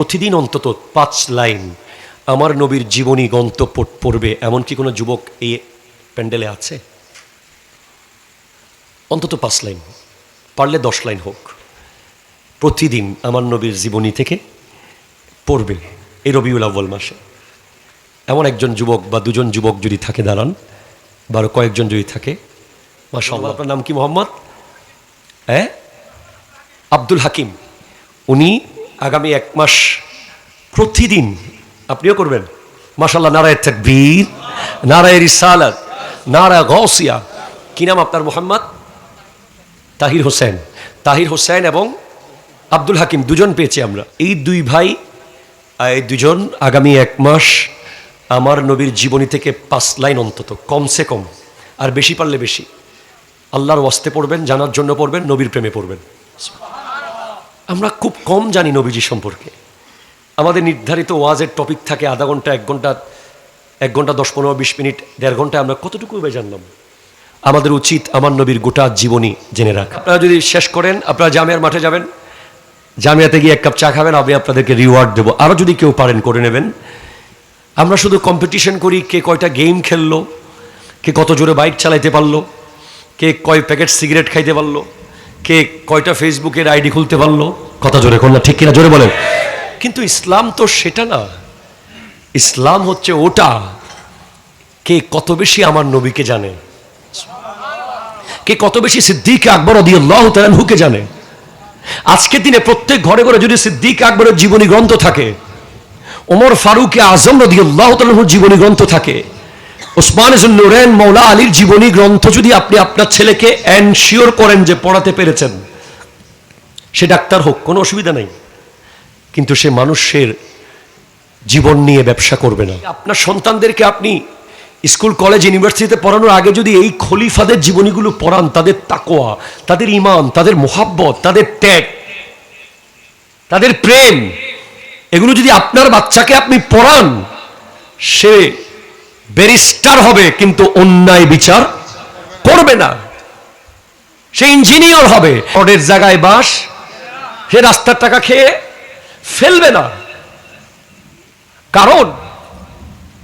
প্রতিদিন অন্তত পাঁচ লাইন আমার নবীর জীবনী পড়- পড়বে। এমন কি কোনো যুবক এই প্যান্ডেলে আছে? অন্তত পাঁচ লাইন। পারলে দশ লাইন হোক। প্রতিদিন আমার নবীর জীবনী থেকে পড়বে এই রবিউল আব্বাল মাসে। এমন একজন যুবক বা দুজন যুবক যদি থাকে দাঁড়ান। বারো কয়েকজন যদি থাকে মাসা আপনার নাম কি মোহাম্মদ? হ্যাঁ? আব্দুল হাকিম। উনি আগামী এক মাস প্রতিদিন আপনিও করবেন। মাসাল্লাহ নারায় তাকবীর, নারায় রিসালাত, নারায় গৌসিয়া কি নাম আপনার, মোহাম্মদ? তাহির হোসেন। তাহির হোসেন এবং আব্দুল হাকিম, দুজন পেয়েছি আমরা। এই দুই ভাই, এই দুজন আগামী এক মাস আমার নবীর জীবনী থেকে পাঁচ লাইন অন্তত, কমসে কম। আর বেশি পারলে বেশি। আল্লাহর ওয়াস্তে পড়বেন, জানার জন্য পড়বেন, নবীর প্রেমে পড়বেন। আমরা খুব কম জানি নবীজি সম্পর্কে। আমাদের নির্ধারিত ওয়াজের টপিক থাকে আধা ঘণ্টা, এক ঘণ্টা এক ঘণ্টা, দশ, পনেরো, বিশ মিনিট, দেড় ঘন্টায় আমরা কতটুকু জানলাম। আমাদের উচিত আমার নবীর গোটা জীবনী জেনে রাখা। আপনারা যদি শেষ করেন, আপনারা জামিয়ার মাঠে যাবেন। জামিয়াতে গিয়ে এক কাপ চা খাবেন, আমি আপনাদেরকে রিওয়ার্ড দেবো। আরও যদি কেউ পারেন, করে নেবেন। আমরা শুধু কম্পিটিশন করি কে কয়টা গেম খেললো, কে কত জোরে বাইক চালাইতে পারল, কে কয় প্যাকেট সিগারেট খাইতে পারল। কে কয়টা ফেসবুকের আইডি খুলতে পারল? কথা জোরে করলাম ঠিক কিনা? জোরে বলেন। কিন্তু ইসলাম তো সেটা না। ইসলাম হচ্ছে ওটা। কে কত বেশি আমার নবীকে জানে? কে কত বেশি সিদ্দিক আকবর আল্লাহ হুকে জানে? আজকের দিনে প্রত্যেক ঘরে ঘরে যদি সিদ্দিক আকবরের জীবনী গ্রন্থ থাকে, ওমর ফারুক আজম রদি আল্লাহ জীবনী গ্রন্থ থাকে ওসমান নুরেন মৌলা আলীর জীবনী গ্রন্থ যদি আপনি আপনার ছেলেকে এনশিওর করেন যে পড়াতে পেরেছেন, সে ডাক্তার হোক, কোনো অসুবিধা নেই। কিন্তু সে মানুষের জীবন নিয়ে ব্যবসা করবে না। আপনার সন্তানদেরকে আপনি স্কুল, কলেজ, ইউনিভার্সিটিতে পড়ানোর আগে যদি এই খলিফাদের জীবনীগুলো পড়ান, তাদের তাকোয়া তাদের ইমান তাদের মোহাব্বত, তাদের ত্যাগ, তাদের প্রেম, এগুলো যদি আপনার বাচ্চাকে আপনি পড়ান, সে ব্যারিস্টার হবে, কিন্তু অন্যায় বিচার করবে না। সে ইঞ্জিনিয়ার হবে। অডের জায়গায় বাস, সে রাস্তার টাকা খেয়ে ফেলবে না। কারণ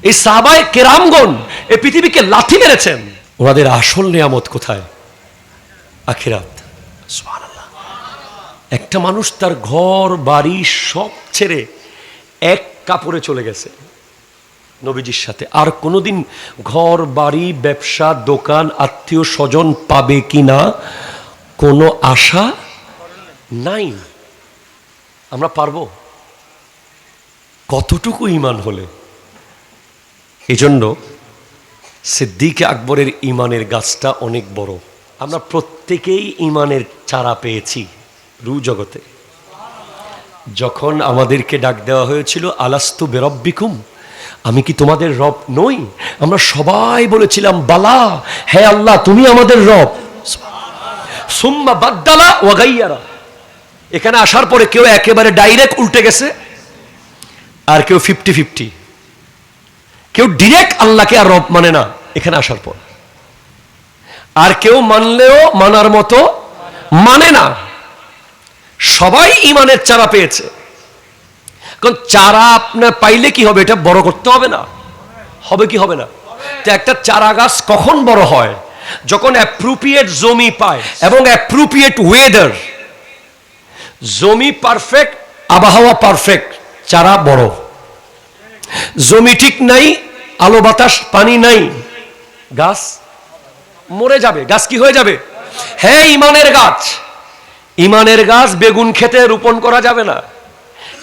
এই সাহাবায় কেরামগণ এই পৃথিবীকে লাথি মেরেছেন। ওনাদের আসল নিয়ামত কোথায়? আখিরাত। একটা মানুষ তার ঘর, বাড়ি সব ছেড়ে এক কাপড়ে চলে গেছে। নবীজির সাথে। আর কোনোদিন ঘর, বাড়ি, ব্যবসা, দোকান, আত্মীয় স্বজন পাবে কিনা কোনো আশা নাই। আমরা পারব? কতটুকু ইমান হলে? এজন্য সিদ্দিক আকবরের ইমানের গাছটা অনেক বড়। আমরা প্রত্যেকেই ইমানের চারা পেয়েছি রু জগতে। যখন আমাদেরকে ডাক দেওয়া হয়েছিল, আলাস্তু বেরব্বিকুম? আমি কি তোমাদের রব নই? আমরা সবাই বলেছিলাম, বালা, হে আল্লাহ, তুমি আমাদের রব। সুম্মা বাদ্দালা ওয়াগাইয়ারা এখানে আসার পরে কেউ একেবারে ডাইরেক্ট উল্টে গেছে, আর কেউ ফিফটি ফিফটি কেউ ডিরেক্ট আল্লাহকে আর রব মানে না, এখানে আসার পর। আর কেউ মানলেও, মানার মতো মানে না। সবাই ইমানের চারা পেয়েছে। কারণ চারা আপনার পাইলে কি হবে? এটা বড় করতে হবে না। হবে কি হবে না? তো একটা চারা গাছ কখন বড় হয়? যখন অ্যাপ্রোপ্রিয়েট জমি পায় এবং অ্যাপ্রোপ্রিয়েট ওয়েদার জমি পারফেক্ট আবহাওয়া পারফেক্ট চারা বড়। জমি ঠিক নাই, আলো বাতাস, পানি নাই। গাছ মরে যাবে। গাছ কি হয়ে যাবে? হ্যাঁ ইমানের গাছ। ইমানের গাছ বেগুন খেতে রোপণ করা যাবে না।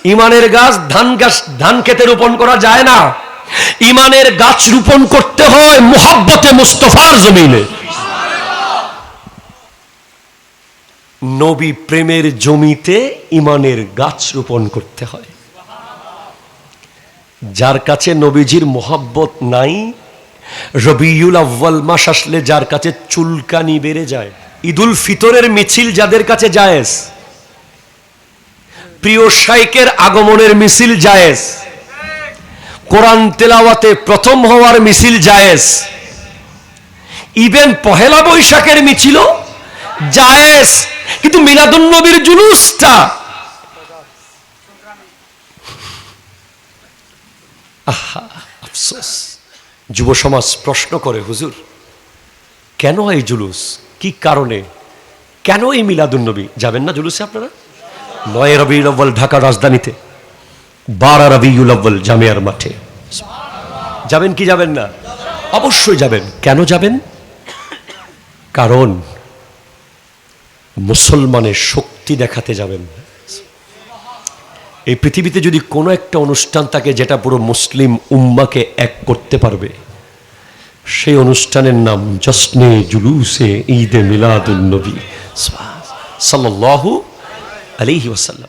ইমানের গাছ ধান গাছ, ধান খেতে রোপণ করা যায় না। ইমানের গাছ রোপণ করতে হয় মোহাব্বতে মুস্তফার জমিনে। নবী প্রেমের জমিতে ইমানের গাছ রোপণ করতে হয়। যার কাছে নবীজির মোহাব্বত নাই, রবিউল আব্বাল মাস আসলে যার কাছে চুলকানি বেড়ে যায়। ঈদুল ফিতরের মিছিল যাদের কাছে জায়েজ প্রিয় শাইকের আগমনের মিছিল জায়েজ। কোরআন তেলাওয়াতে প্রথম হওয়ার মিছিল জায়েজ। ইভেন পহেলা বৈশাখের মিছিল জায়েজ। কিন্তু মিলাদুন নবীর জুলুসটা আহা, আফসোস। যুব সমাজ প্রশ্ন করে, হুজুর, কেন এই জুলুস? কি কারণে? কেন এই মিলাদুন্নবী? যাবেন না জুলুসে আপনারা? নয় রবিউল আব্বাল ঢাকা রাজধানীতে, বারা রবিউল আব্বাল জামিয়ার মাঠে। যাবেন কি যাবেন না? অবশ্যই যাবেন। কেন যাবেন? কারণ মুসলমানের শক্তি দেখাতে যাবেন। এই পৃথিবীতে যদি কোনো একটা অনুষ্ঠান থাকে যেটা পুরো মুসলিম উম্মাকে এক করতে পারবে, সেই অনুষ্ঠানের নাম জসনে জুলুসে ঈদে মিলাদুল নবী। সাল্লাল্লাহু عليه وسلم.